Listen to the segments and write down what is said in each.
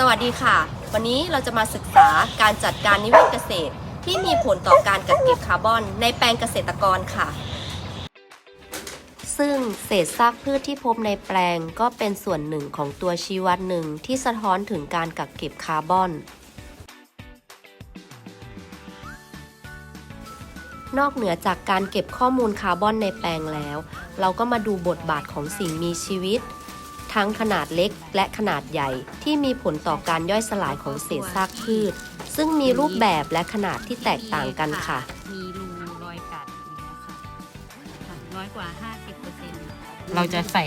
สวัสดีค่ะ วันนี้เราจะมาศึกษาการจัดการนิเวศเกษตร ที่มีผลต่อการกักเก็บคาร์บอน ในแปลงเกษตรกรค่ะ ซึ่งเศษซากพืชที่พบในแปลงก็เป็นส่วนหนึ่งของตัวชี้วัดหนึ่งที่สะท้อนถึงการกักเก็บคาร์บอน นอกเหนือจากการเก็บข้อมูลคาร์บอนในแปลงแล้ว เราก็มาดูบทบาทของสิ่งมีชีวิต ทั้งขนาดเล็กและขนาดใหญ่ที่มีผลต่อการย่อยสลายของเศษซากพืช ซึ่งมีรูปแบบและขนาดที่แตกต่างกันค่ะ มีรูรอยกัดอย่างเงี้ยค่ะค่ะน้อยกว่า 50เปอร์เซ็นต์เราจะใส่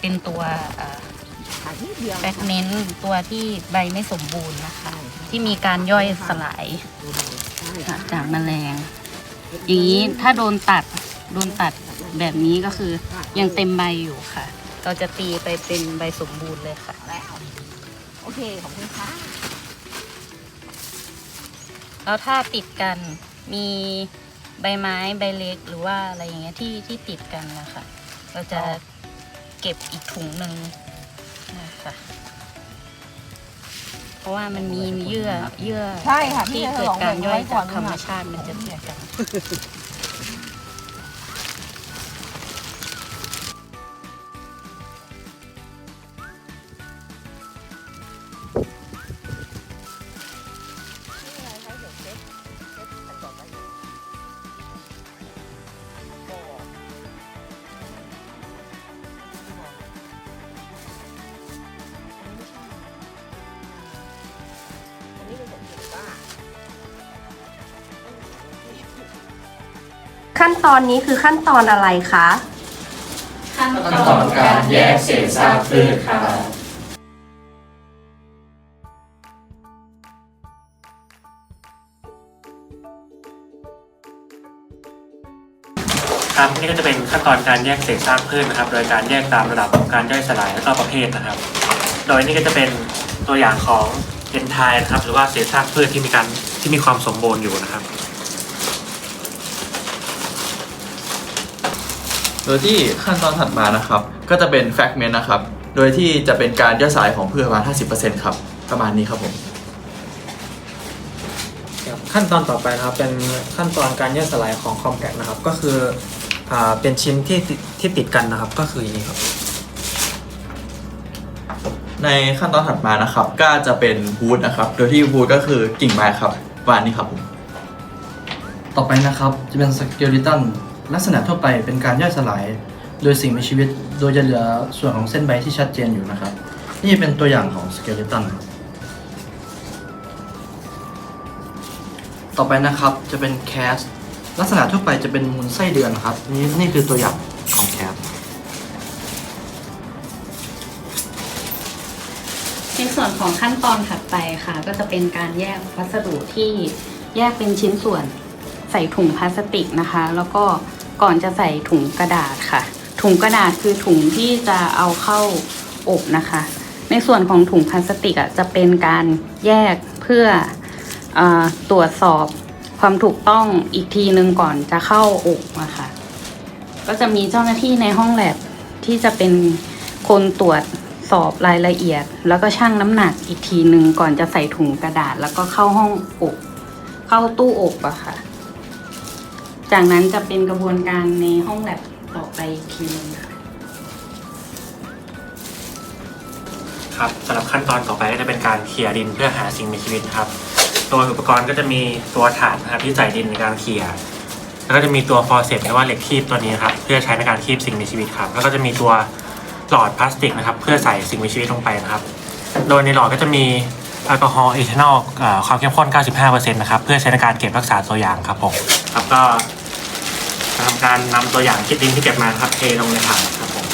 เป็นตัวแฟกเมนต์ตัวที่ใบไม่สมบูรณ์นะคะ ที่มีการย่อยสลายค่ะจากแมลง อย่างนี้ถ้าโดนตัดโดนตัดแบบนี้ก็คือยังเต็มใบอยู่ค่ะ เราจะตีไปเป็นใบสมบูรณ์เลยค่ะโอเค ขอบคุณค่ะ แล้วถ้าติดกันมีใบไม้ใบเล็กหรือว่าอะไรอย่างเงี้ยที่ที่ติดกันนะคะเราจะเก็บอีกถุงหนึ่งนะคะเพราะว่ามันมีเยื่อเยื่อใช่ค่ะที่พี่จะเกิดลองการย่อยไว้ก่อจานกธรรมชาติมันจะเสียกัน ขั้นตอนนี้คือขั้นตอนอะไรคะขั้นขั้นตอนการแยกเศษซากพืชครับครับนี่ก็จะเป็นขั้นตอนการแยกเศษซากพืชนะครับ โดยการแยกตามระดับของการย่อยสลายและก็ประเภทนะครับ โดยนี่ก็จะเป็นตัวอย่างของเอนไทนะครับ หรือว่าเศษซากพืชที่มีการที่มีความสมบูรณ์อยู่นะครับ โดยที่ขั้นตอนถัดมานะครับ ก็จะเป็นแฟกเมนต์นะครับ โดยที่จะเป็นการย่อยสลายของพืชประมาณ 50%ครับ ประมาณนี้ครับผม ครับขั้นตอนต่อไปนะครับเป็นขั้นตอนการย่อยสลายของคอมแพคนะครับ ก็คืออ่าเป็นชิ้นที่ติดที่ติดกันนะครับ ก็คืออย่างนี้ครับ ในขั้นตอนถัดมานะครับ ก็จะเป็นวูดนะครับ โดยที่วูดก็คือกิ่งไม้ครับประมาณนี้ครับผม ต่อไปนะครับ จะเป็นสเกลิตัน ลักษณะทั่วไปเป็นการย่อยสลาย โดยสิ่งมีชีวิต โดยจะเหลือส่วนของเส้นใบที่ชัดเจนอยู่นะครับ นี่เป็นตัวอย่างของสเกลิตันต่อไปนะครับจะเป็นแคสลักษณะทั่วไปจะเป็นมูลไส้เดือนครับ นี่นี่คือตัวอย่างของแคสในส่วนของขั้นตอนถัดไปค่ะ ก็จะเป็นการแยกวัสดุที่แยกเป็นชิ้นส่วน ใส่ถุงพลาสติกนะคะ แล้วก็ก่อนจะใส่ถุงกระดาษค่ะ ถุงกระดาษคือถุงที่จะเอาเข้าอบนะคะ ในส่วนของถุงพลาสติกอะจะเป็นการแยกเพื่อออตรวจสอบความถูกต้องอีกทีหนึ่งก่อนจะเข้าอบนะคะก็จะมีเจ้าหน้าที่ในห้องแลบที่จะเป็นคนตรวจสอบรายละเอียด แล้วก็ชั่งน้ำหนักอีกทีหนึ่งก่อนจะใส่ถุงกระดาษแล้วก็เข้าห้องอบเข้าตู้อบอะค่ะ จากนั้นจะเป็นกระบวนการในห้องแลบต่อไปอีกทีหนึงค่ะครับสำหรับขั้นตอนต่อไปก็จะเป็นการเคลียร์ดินเพื่อหาสิ่งมีชีวิตครับตัวอุปกรณ์ก็จะมีตัวถาดนะครับที่ใส่ดินในการเคลียร์แล้วก็จะมีตัวฟอร์เซปหรือว่าเหล็กคีบตัวนี้นครับเพื่อใช้ในการคีบสิ่งมีชีวิตครับ แล้วก็จะมีตัวหลอดพลาสติกนะครับ เพื่อใส่สิ่งมีชีวิตลงไปนะครับ โดยในหลอดก็จะมี แอลกอฮอล์เอทานอลความเข้มข้น 95%นะครับ เพื่อใช้ในการเก็บรักษาตัวอย่างครับผมครับก็จะทำการนำตัวอย่างคิดดินที่เก็บมาครับเทลงในถังครับผม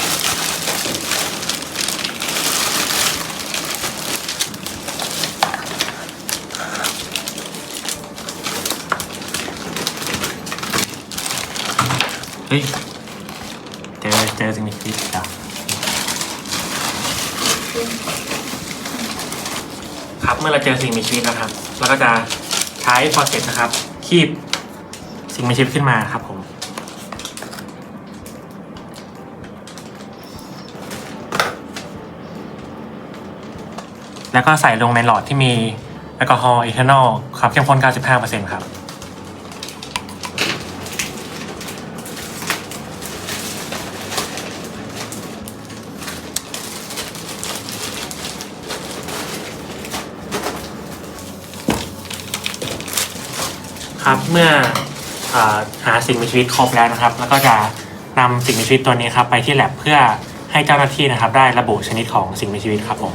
เฮ้ยเจอเจอสิ่งมีชีวิตแล้วครับ เมื่อเราเจอสิ่งมีชีวิตนะครับ เราก็จะใช้ฟอร์เซตนะครับ คีบสิ่งมีชีวิตขึ้นมาครับผมแล้วก็ใส่ลงในหลอดที่มีแอลกอฮอล์อีเทานอลความเข้มข้น 95%ครับ ครับเมื่ออหาสิ่งมีชีวิตครบแล้วนะครับ แล้วก็จะนำสิ่งมีชีวิตตัวนี้ครับไปที่แลบเพื่อให้เจ้าหน้าที่นะครับ ได้ระบุชนิดของสิ่งมีชีวิตครับผม